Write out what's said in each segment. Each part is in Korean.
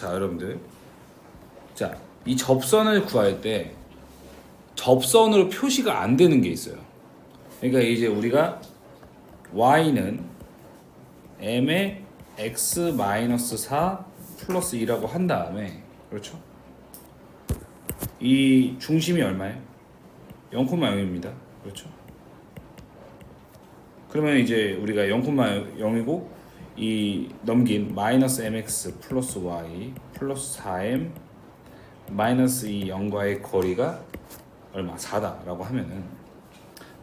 자 여러분들 자 이 접선을 구할 때 접선으로 표시가 안 되는 게 있어요. 그러니까 이제 우리가 y는 m의 x 마이너스 4 플러스 2라고 한 다음에 그렇죠? 이 중심이 얼마예요? 0,0입니다. 그렇죠? 그러면 이제 우리가 0,0이고 이 넘긴 마이너스 mx 플러스 y 플러스 4m 마이너스 이 0과의 거리가 얼마? 4다 라고 하면은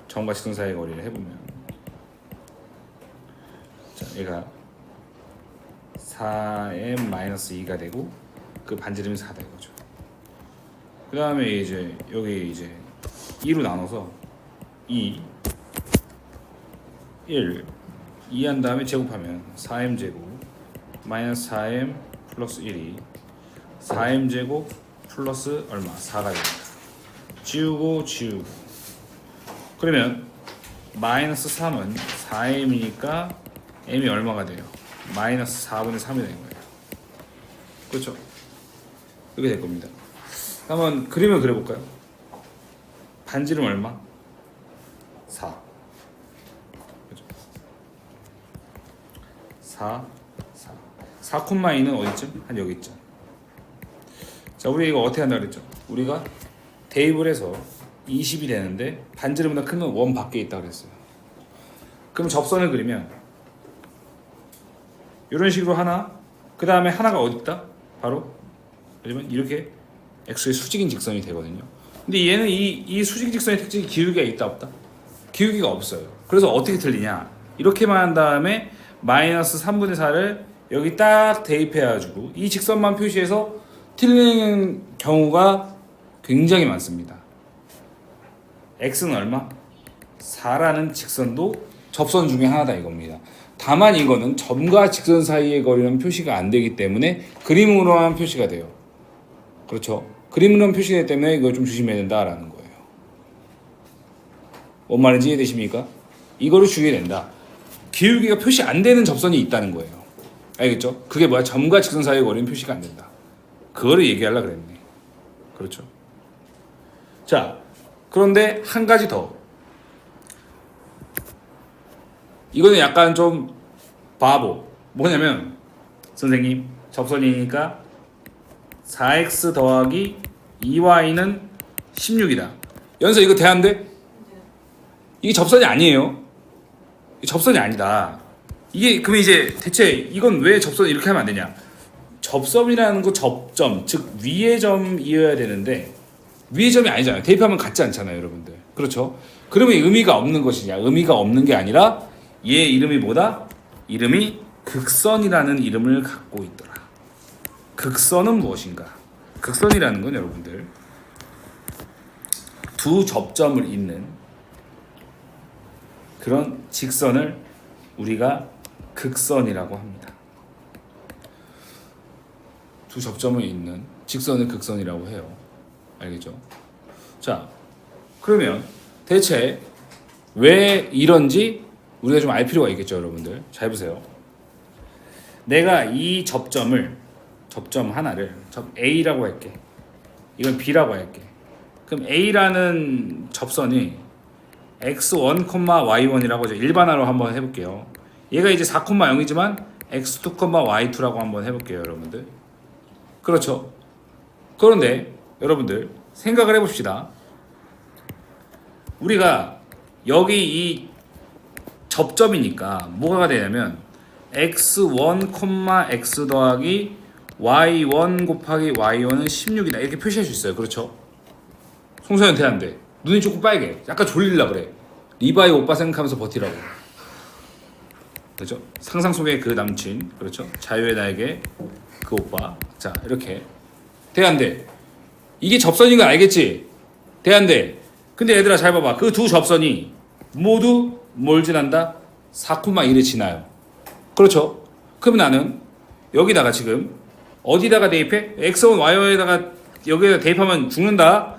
점과 직선 사이의 거리를 해보면 자 얘가 4m 마이너스 2가 되고 그 반지름이 4다 이거죠. 그 다음에 이제 여기 이제 2로 나눠서 2 1 2한 다음에 제곱하면 4m 제곱 마이너스 4m 플러스 1이 4m 제곱 플러스 얼마 4가 됩니다. 지우고 지우고 그러면 마이너스 3은 4m이니까 m이 얼마가 돼요? 마이너스 4분의 3이 되는 거예요. 그렇죠? 이렇게 될 겁니다. 한번 그림을 그려볼까요? 반지름 얼마? 4 그죠? 4 4 4 콤마 2는 어디쯤? 한 여기쯤 자 우리 이거 어떻게 한다 그랬죠? 우리가 대입을 해서 20이 되는데 반지름보다 큰 건 원 밖에 있다 그랬어요 그럼 접선을 그리면 이런 식으로 하나 그 다음에 하나가 어디 있다? 바로 그러면 이렇게 x의 수직인 직선이 되거든요. 근데 얘는 이, 이 수직 직선의 특징이 기울기가 있다 없다? 기울기가 없어요. 그래서 어떻게 틀리냐? 이렇게만 한 다음에 마이너스 3분의 4를 여기 딱 대입해가지고 이 직선만 표시해서 틀리는 경우가 굉장히 많습니다. x는 얼마? 4라는 직선도 접선 중에 하나다 이겁니다. 다만 이거는 점과 직선 사이의 거리는 표시가 안 되기 때문에 그림으로만 표시가 돼요. 그렇죠. 그림으로만 표시되기 때문에 이거 좀 조심해야 된다라는 거예요. 뭔 말인지 이해되십니까? 이거를 주의해야 된다. 기울기가 표시 안 되는 접선이 있다는 거예요. 알겠죠? 그게 뭐야? 점과 직선 사이의 거리는 표시가 안 된다. 그거를 얘기하려 그랬네. 그렇죠. 자, 그런데 한 가지 더. 이거는 약간 좀 바보. 뭐냐면 선생님 접선이니까 4x 더하기 2y는 16이다. 연서 이거 대안돼? 이게 접선이 아니에요. 접선이 아니다. 이게 그러면 이제 대체 이건 왜 접선 이렇게 하면 안 되냐? 접점이라는 거 접점, 즉 위의 점이어야 되는데 위의 점이 아니잖아요. 대입하면 같지 않잖아요, 여러분들. 그렇죠? 그러면 의미가 없는 것이냐? 의미가 없는 게 아니라 얘 이름이 뭐다? 이름이 극선이라는 이름을 갖고 있더라. 극선은 무엇인가? 극선이라는 건 여러분들 두 접점을 잇는 그런 직선을 우리가 극선이라고 합니다. 두 접점을 잇는 직선을 극선이라고 해요. 알겠죠? 자, 그러면 대체 왜 이런지 우리가 좀 알 필요가 있겠죠, 여러분들. 잘 보세요. 내가 이 접점을 접점 하나를 접 A라고 할게. 이건 B라고 할게. 그럼 A라는 접선이 x1, y1이라고 이제 일반화로 한번 해볼게요. 얘가 이제 4,0이지만 x2, y2라고 한번 해볼게요, 여러분들. 그렇죠. 그런데 여러분들 생각을 해봅시다. 우리가 여기 이 접점이니까 뭐가 되냐면 x1, x 더하기 y1 곱하기 y1은 16이다 이렇게 표시할 수 있어요. 그렇죠? 송소연 대한대 눈이 조금 빨개. 약간 졸릴라 그래. 리바이 오빠 생각하면서 버티라고. 그렇죠? 상상 속의 그 남친, 그렇죠? 자유의 나에게 그 오빠. 자 이렇게 대한대 이게 접선인 거 알겠지? 대한대. 근데 얘들아 잘 봐봐. 그 두 접선이 모두 뭘 지난다? 4,1을 지나요. 그렇죠? 그럼 나는 여기다가 지금 어디다가 대입해? x1, y에다가 여기다 대입하면 죽는다.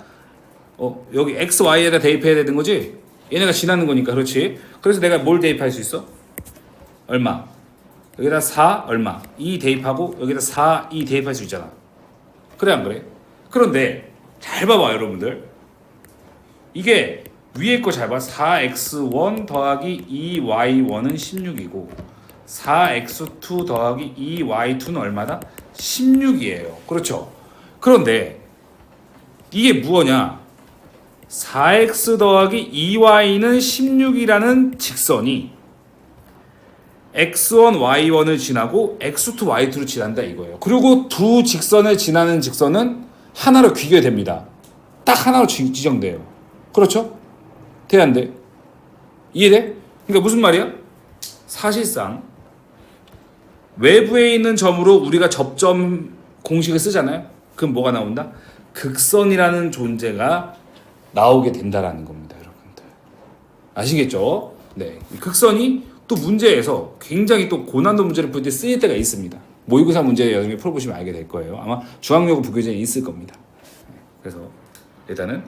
어, 여기 x, y에다 대입해야 되는 거지? 얘네가 지나는 거니까 그렇지. 그래서 내가 뭘 대입할 수 있어? 얼마? 여기다 4 얼마 2 대입하고 여기다 4 2 대입할 수 있잖아 그래 안 그래? 그런데 잘 봐봐 여러분들 이게 위에 거 잘 봐 4x1 더하기 2y1은 16이고 4x2 더하기 2y2는 얼마다? 16이에요 그렇죠? 그런데 이게 무엇냐 4x 더하기 2y는 16이라는 직선이 x1, y1을 지나고 x2, y2를 지난다 이거예요. 그리고 두 직선을 지나는 직선은 하나로 귀결됩니다. 딱 하나로 지, 지정돼요. 그렇죠? 돼? 이해돼? 그러니까 무슨 말이야? 사실상 외부에 있는 점으로 우리가 접점 공식을 쓰잖아요. 그럼 뭐가 나온다? 극선이라는 존재가 나오게 된다라는 겁니다, 여러분들. 아시겠죠? 네. 이 극선이 또 문제에서 굉장히 또 고난도 문제를 풀 때 쓰일 때가 있습니다. 모의고사 문제 나중에 풀어보시면 알게 될 거예요. 아마 중앙여고 부교재에 있을 겁니다. 네. 그래서 일단은